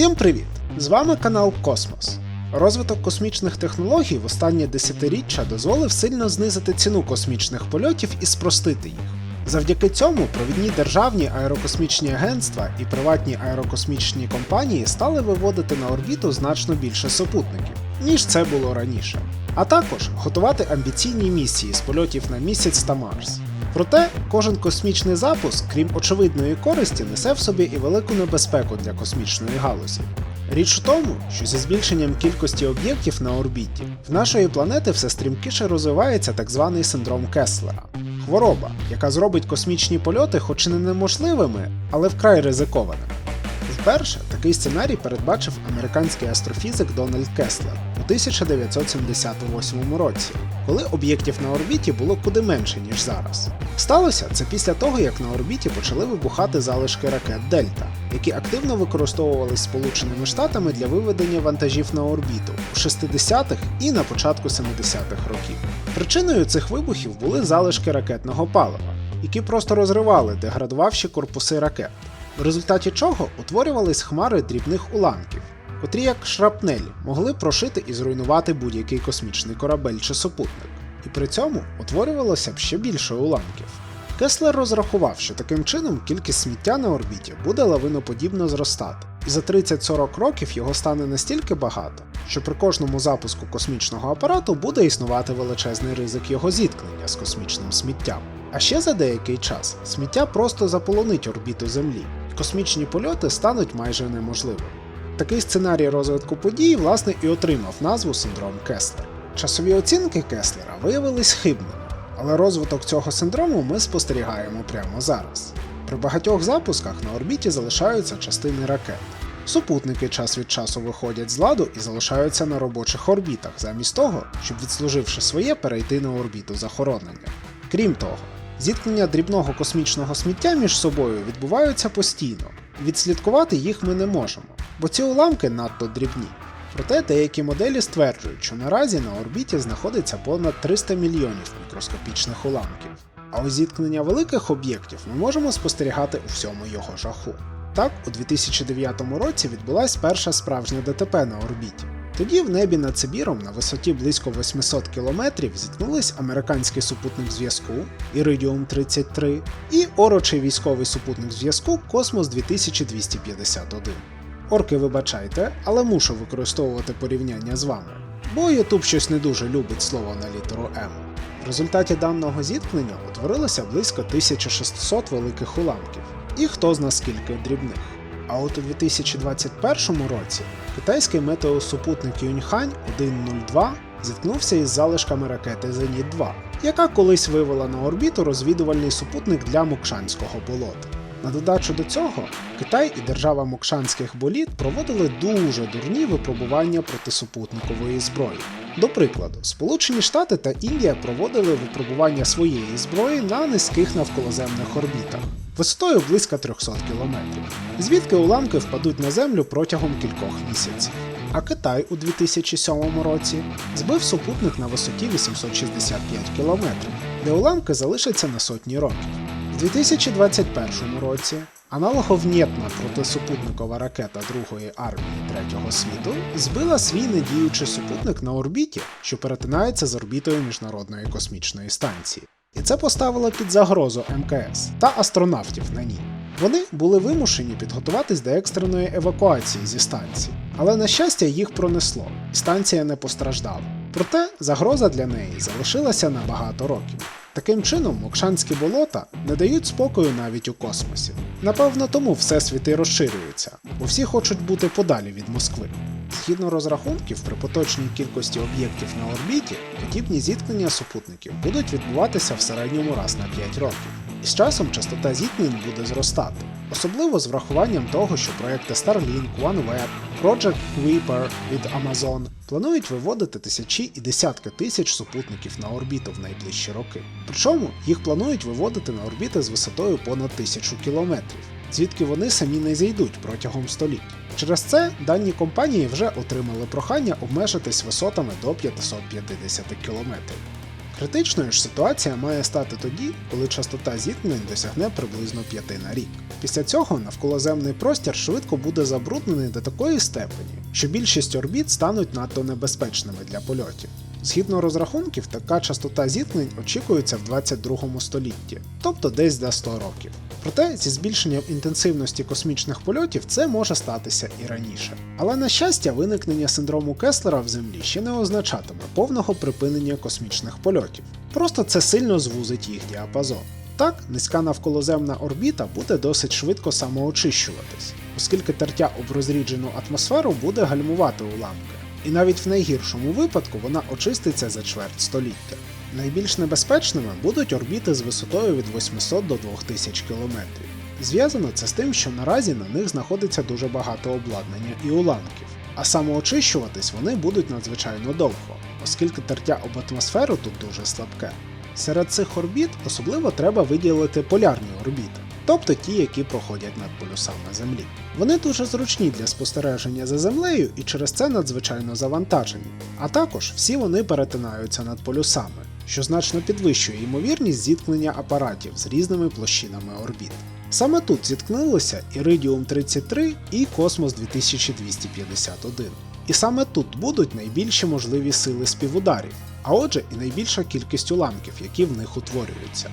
Всім привіт! З вами канал Космос. Розвиток космічних технологій в останні десятиріччя дозволив сильно знизити ціну космічних польотів і спростити їх. Завдяки цьому провідні державні аерокосмічні агентства і приватні аерокосмічні компанії стали виводити на орбіту значно більше супутників, ніж це було раніше, а також готувати амбіційні місії з польотів на місяць та Марс. Проте кожен космічний запуск, крім очевидної користі, несе в собі і велику небезпеку для космічної галузі. Річ у тому, що зі збільшенням кількості об'єктів на орбіті в нашої планети все стрімкіше розвивається так званий синдром Кеслера хвороба, яка зробить космічні польоти хоч і не неможливими, але вкрай ризикованими. Вперше такий сценарій передбачив американський астрофізик Дональд Кеслер у 1978 році, коли об'єктів на орбіті було куди менше, ніж зараз. Сталося це після того, як на орбіті почали вибухати залишки ракет Дельта, які активно використовувались Сполученими Штатами для виведення вантажів на орбіту у 60-х і на початку 70-х років. Причиною цих вибухів були залишки ракетного палива, які просто розривали деградувавші корпуси ракет в результаті чого утворювались хмари дрібних уламків, котрі як шрапнель могли прошити і зруйнувати будь-який космічний корабель чи супутник, і при цьому утворювалося б ще більше уламків. Кеслер розрахував, що таким чином кількість сміття на орбіті буде лавиноподібно зростати, і за 30-40 років його стане настільки багато, що при кожному запуску космічного апарату буде існувати величезний ризик його зіткнення з космічним сміттям. А ще за деякий час сміття просто заполонить орбіту Землі, космічні польоти стануть майже неможливими. Такий сценарій розвитку подій, власне, і отримав назву синдром Кеслера. Часові оцінки Кеслера виявились хибними, але розвиток цього синдрому ми спостерігаємо прямо зараз. При багатьох запусках на орбіті залишаються частини ракет. Супутники час від часу виходять з ладу і залишаються на робочих орбітах, замість того, щоб відслуживши своє перейти на орбіту захоронення. Крім того, зіткнення дрібного космічного сміття між собою відбуваються постійно. Відслідкувати їх ми не можемо, бо ці уламки надто дрібні. Проте деякі моделі стверджують, що наразі на орбіті знаходиться понад 300 мільйонів мікроскопічних уламків. А ось зіткнення великих об'єктів ми можемо спостерігати у всьому його жаху. Так, у 2009 році відбулась перша справжня ДТП на орбіті. Тоді в небі над Сибіром на висоті близько 800 кілометрів зіткнулись американський супутник зв'язку Iridium 33 і орочий військовий супутник зв'язку Космос 2251. Орки, вибачайте, але мушу використовувати порівняння з вами, бо YouTube щось не дуже любить слово на літеру М. В результаті даного зіткнення утворилося близько 1600 великих уламків, і хто зна скільки дрібних. А от у 2021 році китайський метеосупутник Юньхань 102 зіткнувся із залишками ракети Зеніт 2, яка колись вивела на орбіту розвідувальний супутник для Мокшанського болота. На додачу до цього, Китай і держава Мокшанських боліт проводили дуже дурні випробування протисупутникової зброї. До прикладу, Сполучені Штати та Індія проводили випробування своєї зброї на низьких навколоземних орбітах висотою близько 300 км, звідки уламки впадуть на землю протягом кількох місяців. А Китай у 2007 році збив супутник на висоті 865 км, де уламки залишаться на сотні років. У 2021 році аналоговнєтна протисупутникова ракета Другої армії Третього світу збила свій недіючий супутник на орбіті, що перетинається з орбітою Міжнародної космічної станції. І це поставило під загрозу МКС та астронавтів на ній. Вони були вимушені підготуватись до екстреної евакуації зі станції, але на щастя їх пронесло, і станція не постраждала. Проте загроза для неї залишилася на багато років. Таким чином, мокшанські болота не дають спокою навіть у космосі. Напевно, тому всесвіти розширюються, бо всі хочуть бути подалі від Москви. Згідно розрахунків, при поточній кількості об'єктів на орбіті, подібні зіткнення супутників будуть відбуватися в середньому раз на 5 років. І з часом частота зіткнень буде зростати, особливо з врахуванням того, що проекти Starlink, OneWeb, Project Kuiper від Amazon планують виводити тисячі і десятки тисяч супутників на орбіту в найближчі роки. Причому їх планують виводити на орбіти з висотою понад тисячу кілометрів, звідки вони самі не зійдуть протягом століть. Через це дані компанії вже отримали прохання обмежитись висотами до 550 км. Критичною ж ситуація має стати тоді, коли частота зіткнень досягне приблизно 5 на рік. Після цього навколоземний простір швидко буде забруднений до такої степені, що більшість орбіт стануть надто небезпечними для польотів. Згідно розрахунків, така частота зіткнень очікується в 22 столітті, тобто десь за 100 років. Проте зі збільшенням інтенсивності космічних польотів це може статися і раніше. Але на щастя, виникнення синдрому Кеслера в Землі ще не означатиме повного припинення космічних польотів. Просто це сильно звузить їх діапазон. Так, низька навколоземна орбіта буде досить швидко самоочищуватись, оскільки тертя об розріджену атмосферу буде гальмувати уламки. І навіть в найгіршому випадку вона очиститься за чверть століття. Найбільш небезпечними будуть орбіти з висотою від 800 до 2000 км. Зв'язано це з тим, що наразі на них знаходиться дуже багато обладнання і уламків, а самоочищуватись вони будуть надзвичайно довго, оскільки тертя об атмосферу тут дуже слабке. Серед цих орбіт особливо треба виділити полярні орбіти, тобто ті, які проходять над полюсами Землі. Вони дуже зручні для спостереження за землею і через це надзвичайно завантажені, а також всі вони перетинаються над полюсами, що значно підвищує ймовірність зіткнення апаратів з різними площинами орбіт. Саме тут зіткнулися Iridium 33 і Космос 2251. І саме тут будуть найбільші можливі сили співударів, а отже і найбільша кількість уламків, які в них утворюються.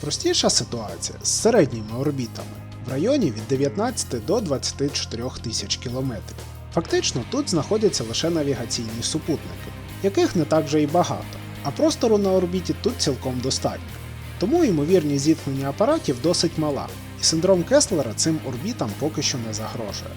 Простіша ситуація з середніми орбітами в районі від 19 до 24 тисяч кілометрів. Фактично тут знаходяться лише навігаційні супутники, яких не так вже і багато, а простору на орбіті тут цілком достатньо. Тому ймовірність зіткнення апаратів досить мала, і синдром Кеслера цим орбітам поки що не загрожує.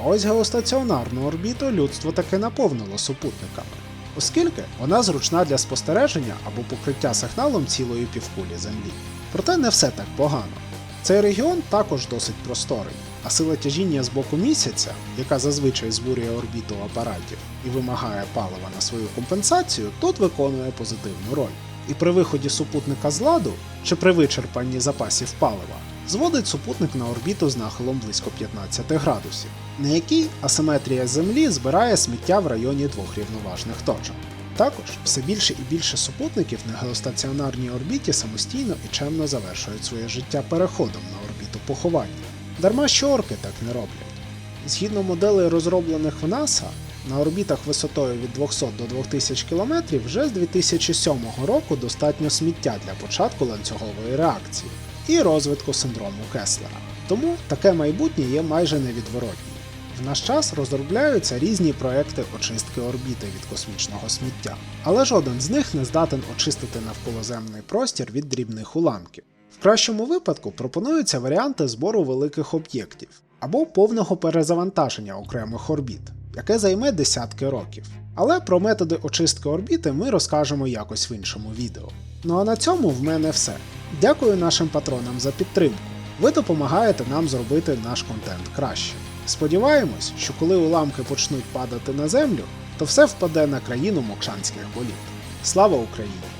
А ось геостаціонарну орбіту людство таки наповнило супутниками, оскільки вона зручна для спостереження або покриття сигналом цілої півкулі Землі. Проте не все так погано. Цей регіон також досить просторий, а сила тяжіння з боку місяця, яка зазвичай збурює орбіту апаратів і вимагає палива на свою компенсацію, тут виконує позитивну роль. І при виході супутника з ладу чи при вичерпанні запасів палива зводить супутник на орбіту з нахилом близько 15 градусів, на якій асиметрія Землі збирає сміття в районі двох рівноважних точок. Також все більше і більше супутників на геостаціонарній орбіті самостійно і чемно завершують своє життя переходом на орбіту поховання. Дарма що орки так не роблять. Згідно моделей, розроблених в НАСА, на орбітах висотою від 200 до 2000 км вже з 2007 року достатньо сміття для початку ланцюгової реакції і розвитку синдрому Кеслера. Тому таке майбутнє є майже невідворотнім. Наш час розробляються різні проекти очистки орбіти від космічного сміття, але жоден з них не здатен очистити навколоземний простір від дрібних уламків. В кращому випадку пропонуються варіанти збору великих об'єктів або повного перезавантаження окремих орбіт, яке займе десятки років. Але про методи очистки орбіти ми розкажемо якось в іншому відео. Ну а на цьому в мене все. Дякую нашим патронам за підтримку. Ви допомагаєте нам зробити наш контент краще. Сподіваємось, що коли уламки почнуть падати на землю, то все впаде на країну мокшанських боліт. Слава Україні!